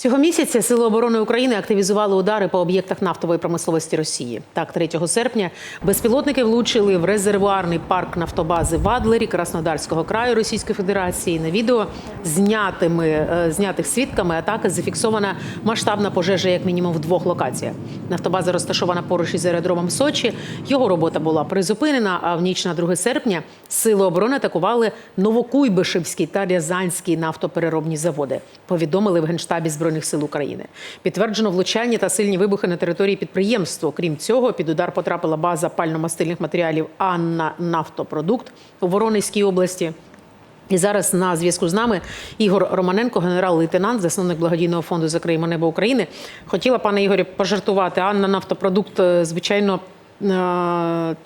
Цього місяця Сили оборони України активізували удари по об'єктах нафтової промисловості Росії. Так, 3 серпня безпілотники влучили в резервуарний парк нафтобази в Адлері Краснодарського краю Російської Федерації. На відео знятими е, знятих свідками атаки зафіксована масштабна пожежа, як мінімум в двох локаціях. Нафтобаза розташована поруч із аеродромом Сочі. Його робота була призупинена. А в ніч на 2 серпня сили оборони атакували Новокуйбишевський та Рязанський нафтопереробні заводи. Повідомили в генштабі збройних сил України. Підтверджено влучання та сильні вибухи на території підприємства. Крім цього, під удар потрапила база пально-мастильних матеріалів Анна Нафтопродукт у Воронезькій області. І зараз на зв'язку з нами Ігор Романенко, генерал-лейтенант, засновник благодійного фонду «Закриємо небо України. Хотіла, пане Ігорі, пожартувати. Анна Нафтопродукт, е, звичайно, е,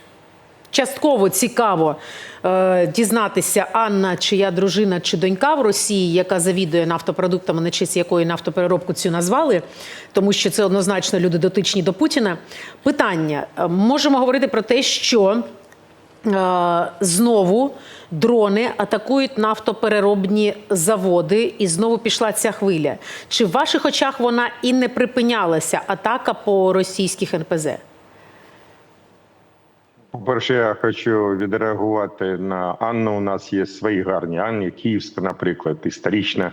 частково цікаво е, дізнатися, Анна, чия дружина чи донька в Росії, яка завідує нафтопродуктами, на честь якої нафтопереробку цю назвали, тому що це однозначно люди дотичні до Путіна. Питання: Е, можемо говорити про те, що Е, знову дрони атакують нафтопереробні заводи, і знову пішла ця хвиля. Чи в ваших очах вона і не припинялася атака по російських НПЗ? По-перше, я хочу відреагувати на Анну. У нас є свої гарні Анні, Київська, наприклад, історична.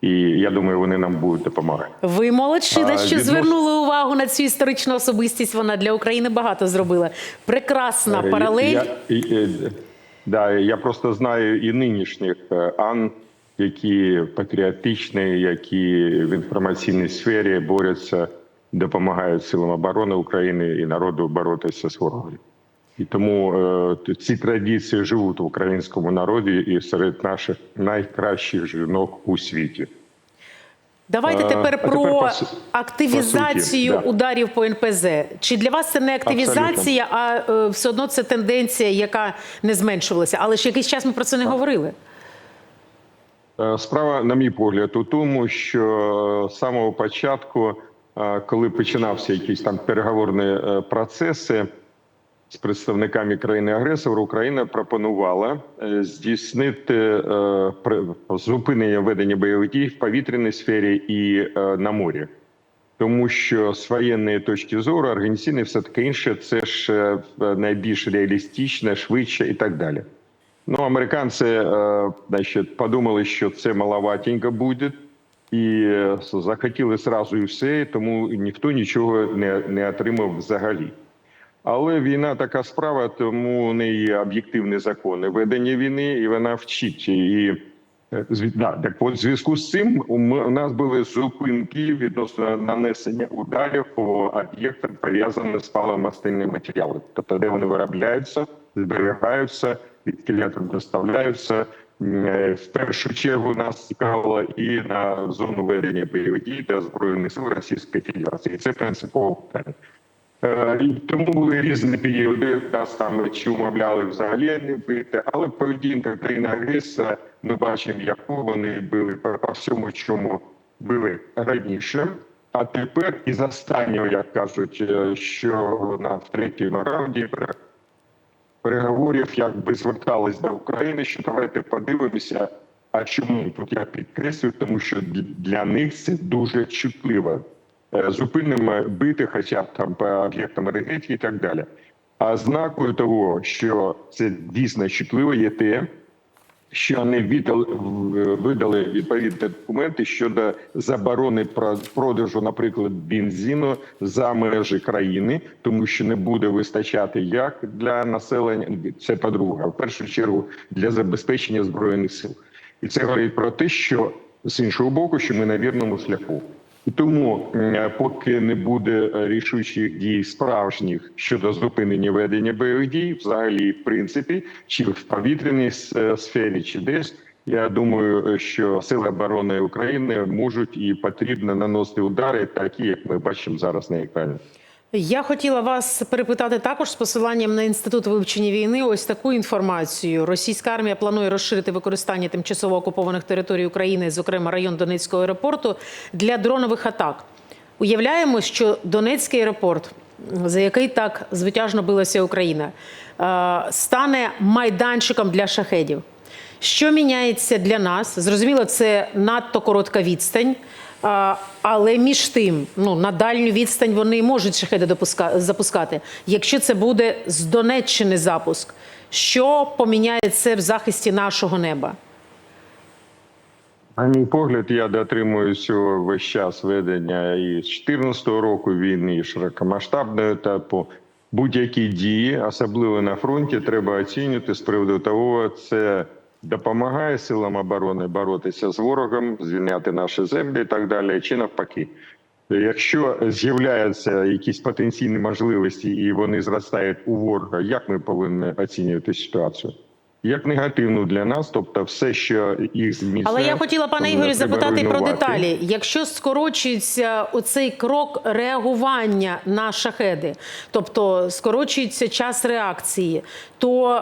І я думаю, вони нам будуть допомагати. Ви молодчина, А, що відносно- звернули увагу на цю історичну особистість. Вона для України багато зробила. Прекрасна Е, паралель. Я, е, да, я просто знаю і нинішніх е, Ан, які патріотичні, які в інформаційній сфері борються, допомагають силам оборони України і народу боротися з ворогом. І тому е, ці традиції живуть в українському народі і серед наших найкращих жінок у світі. Давайте тепер а про тепер по активізацію по суті, да. ударів по НПЗ. Чи для вас це не активізація, а е, все одно це тенденція, яка не зменшувалася? Але ж якийсь час ми про це не говорили. Е, Справа, на мій погляд, у тому, що з самого початку, е, коли починався якісь там переговорні е, процеси з представниками країни-агресора, Україна пропонувала е, здійснити е, зупинення ведення бойових дій в повітряній сфері і е, на морі. Тому що з воєнної точки зору організаційне все таке інше, це ж найбільш реалістичне, швидше і так далі. Ну, американці значить, подумали, що це маловатенько буде, і захотіли зразу і все, тому ніхто нічого не, не отримав взагалі. Але війна така справа, тому у неї є об'єктивні закони ведення війни, і вона вчить. І е, да, так от, в зв'язку з цим у нас були зупинки відносно нанесення ударів по об'єктах, пов'язаних з паливомастильними матеріалами. Тобто, де вони виробляються, зберігаються, відкіля там доставляються. Е, В першу чергу нас цікавило і на зону ведення бойових дій та збройних сил Російської Федерації. Це принципово питання. Е, Тому були різні періоди, нас там чи умовляли взагалі не бити, але поведінка країни агресора, ми бачимо, яку вони били по, всьому, чому били раніше. А тепер із останнього, як кажуть, е, що на третьому раунді пере- переговорів якби звертались до України, що давайте подивимося. А чому тут я підкреслюю, тому що для них це дуже чутливо. Е, Зупинимо бити, хоча б там по об'єктам енергетики і так далі. А знакою того, що це дійсно чутливо, є те, що вони видали відповідні документи щодо заборони про- продажу, наприклад, бензину за межі країни, тому що не буде вистачати як для населення. Це по-друге, в першу чергу для забезпечення збройних сил. І це говорить про те, що з іншого боку, що ми на вірному шляху. Тому, поки не буде е, рішучих дій справжніх щодо зупинення ведення бойових дій, взагалі, в принципі, чи в повітряній е, сфері, чи десь, я думаю, е, що сили оборони України можуть і потрібно наносити удари, такі як ми бачимо зараз на екрані. Я хотіла вас перепитати також з посиланням на інститут вивчення війни. Ось таку інформацію. Російська армія планує розширити використання тимчасово окупованих територій України, зокрема район Донецького аеропорту, для дронових атак. Уявляємо, що Донецький аеропорт, за який так звитяжно билася Україна, е, стане майданчиком для шахедів. Що міняється для нас? Зрозуміло, це надто коротка відстань. Але між тим, ну на дальню відстань вони можуть шахеди запускати. Якщо це буде з Донеччини запуск, що поміняє це в захисті нашого неба? На мій погляд, я дотримуюся весь час ведення і з 2014 року війни, і широкомасштабного етапу. Будь-які дії, особливо на фронті, треба оцінювати з приводу того, це допомагає силам оборони боротися з ворогом, звільняти наші землі і так далі, чи навпаки. Якщо з'являються якісь потенційні можливості і вони зростають у ворога, як ми повинні оцінювати ситуацію? Як негативну для нас, тобто все, що їх зміцнює. Але я хотіла, пане Ігорю, запитати про деталі. Якщо скорочується оцей крок реагування на шахеди, тобто скорочується час реакції, то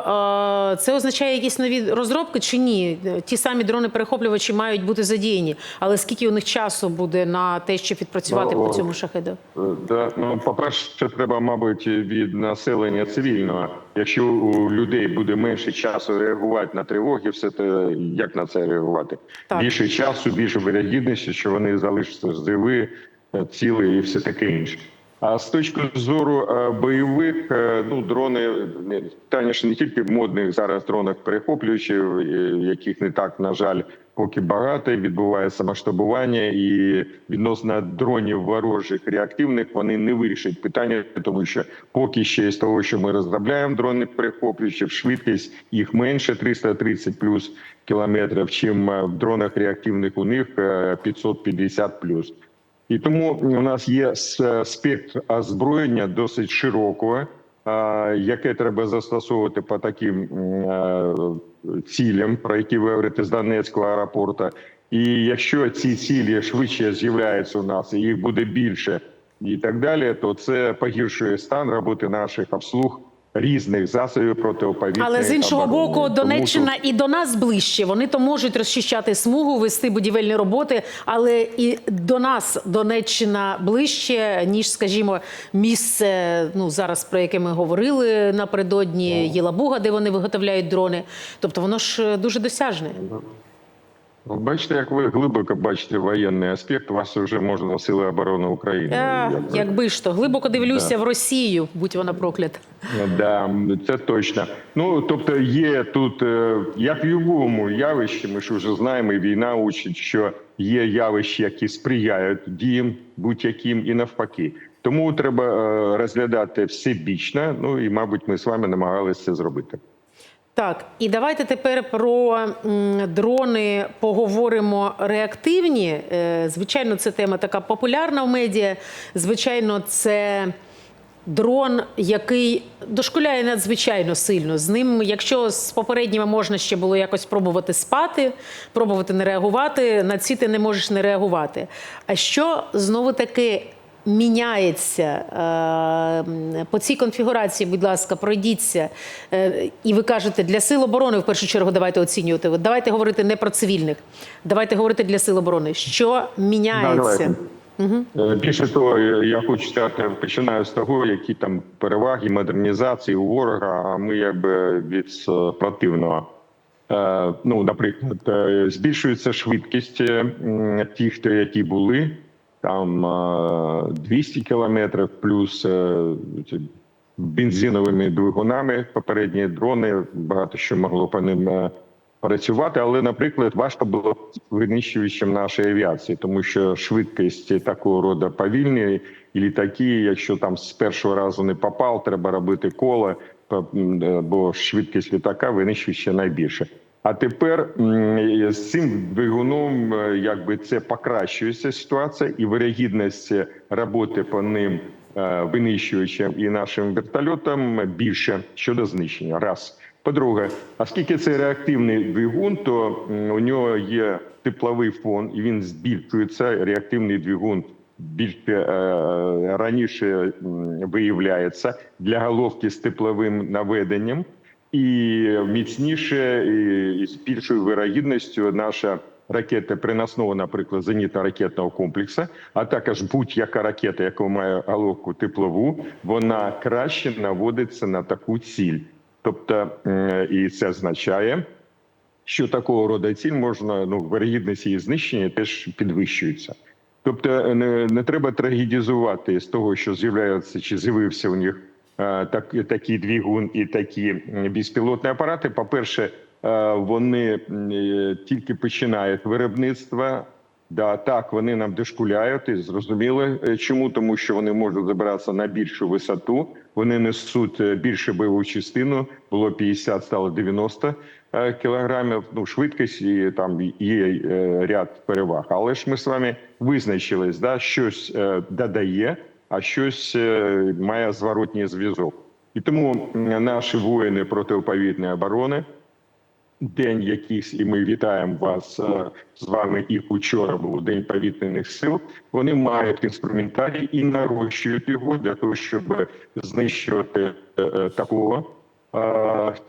е, це означає якісь нові розробки чи ні? Ті самі дрони-перехоплювачі мають бути задіяні, але скільки у них часу буде на те, щоб відпрацювати Ну, по цьому шахеду? Е, Да, ну, по-перше, треба, мабуть, від населення цивільного. Якщо у людей буде менше часу реагувати на тривоги, все те, як на це реагувати? Так. Більше часу, більше вирогідності, що вони залишаться живі, е, цілі і все таке інше. А з точки зору е, бойових, е, ну дрони ж не тільки в модних зараз дронах перехоплюючих, яких не так на жаль, поки багато відбувається масштабування, і відносно дронів ворожих реактивних вони не вирішать питання, тому що поки ще з того, що ми розробляємо дрони перехоплюючі, швидкість їх менше 330 плюс кілометрів, чим е, в дронах реактивних у них е, 550 плюс. І тому у нас є спектр озброєння досить широкого, яке треба застосовувати по таким е, цілям, про які ви говорите з Донецького аеропорту. І якщо ці цілі швидше з'являються у нас, і їх буде більше і так далі, то це погіршує стан роботи наших обслуг різних засобів протиповітряної Але з іншого оборони. боку, Донеччина тут- і до нас ближче. Вони то можуть розчищати смугу, вести будівельні роботи, але і до нас Донеччина ближче, ніж, скажімо, місце, ну зараз про яке ми говорили напередодні Єлабуга, де вони виготовляють дрони. Тобто воно ж е, дуже досяжне. Ну, Бачите, як ви глибоко бачите воєнний аспект, вас вже можна сили оборони України. Е, якби. якби ж то глибоко дивлюся в Росію, будь вона проклята. Да, це точно. Ну тобто, є тут е, як в будь-якому явищі, ми ж вже знаємо, і війна учить, що є явища, які сприяють діям будь-яким і навпаки. Тому треба е, розглядати всебічно. Ну і мабуть, ми з вами намагалися це зробити. Так, і давайте тепер про дрони поговоримо реактивні. Е, Звичайно, це тема така популярна в медіа. Звичайно, це дрон, який дошкуляє надзвичайно сильно. З ним, якщо з попередніми можна ще було якось пробувати спати, пробувати не реагувати, на ці ти не можеш не реагувати. А що знову таки міняється е, по цій конфігурації, будь ласка, пройдіться. Е, І ви кажете, для сил оборони в першу чергу давайте оцінювати. Давайте говорити не про цивільних, давайте говорити для сил оборони. Що міняється? Е, Більше того, я хочу сказати, починаю з того, які там переваги модернізації у ворога. А ми якби від противного. Ну, наприклад, збільшується швидкість тих, хто які були там е, 200 кілометрів, плюс е, бензиновими двигунами. Попередні дрони багато що могло по ним е, працювати, але, наприклад, важко було винищувачем нашої авіації, тому що швидкість такого роду повільні і літаки, якщо там з першого разу не попав, треба робити коло, е, бо швидкість літака винищуюча найбільше. А тепер з цим двигуном е, якби це покращується ситуація, і вирогідність роботи по ним е, винищувачем і нашим вертольотам більше щодо знищення. Раз. По-друге, оскільки це реактивний двигун, то у нього є тепловий фон, і він збільшується. Реактивний двигун більш е, раніше виявляється для головки з тепловим наведенням, і міцніше і, з більшою вирогідністю наша ракета приносного, наприклад, зенітно-ракетного комплексу, а також будь-яка ракета, яка має головку теплову, вона краще наводиться на таку ціль. Тобто, і це означає, що такого роду ціль можна ну вирогідність її знищення теж підвищується. Тобто не, не треба трагедізувати з того, що з'являється чи з'явився у них е, так, такий двигун і такі безпілотні апарати. По-перше, е, вони е, тільки починають виробництво. Да, так, вони нам дошкуляють, і зрозуміло е, чому, тому що вони можуть забиратися на більшу висоту. Вони несуть е, більше бойову частину. Було 50, стало 90 е, кілограмів. Ну, швидкість і там є е, ряд переваг. Але ж ми з вами визначились, да, щось е, додає, а щось е, має зворотній зв'язок. І тому наші воїни протиповітної оборони день якийсь, і ми вітаємо вас е, з вами. І учора був день повітряних сил. Вони мають інструментарій і нарощують його для того, щоб знищувати е, такого.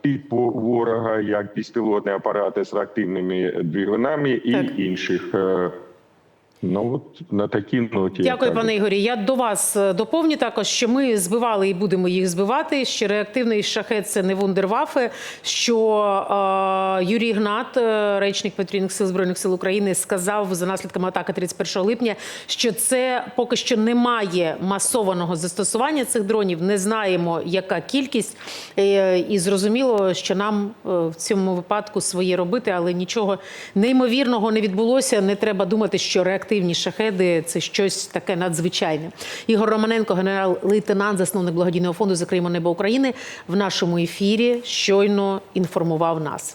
Типу ворога, як безпілотні апарати з реактивними двигунами і Так. інших. Ну от на такій ноті. Дякую, пане Ігорі. Я до вас е, доповню також, що ми збивали і будемо їх збивати. Що реактивний шахет це не вундервафи. Що е, Юрій Гнат, е, речник повітряних сил збройних сил України, сказав за наслідками атаки 31 липня, що це поки що немає масованого застосування цих дронів. Не знаємо, яка кількість, Е, і зрозуміло, що нам е, в цьому випадку своє робити, але нічого неймовірного не відбулося. Не треба думати, що реактивні шахеди це щось таке надзвичайне. Ігор Романенко, генерал-лейтенант, засновник благодійного фонду Закриємо небо України, в нашому ефірі щойно інформував нас.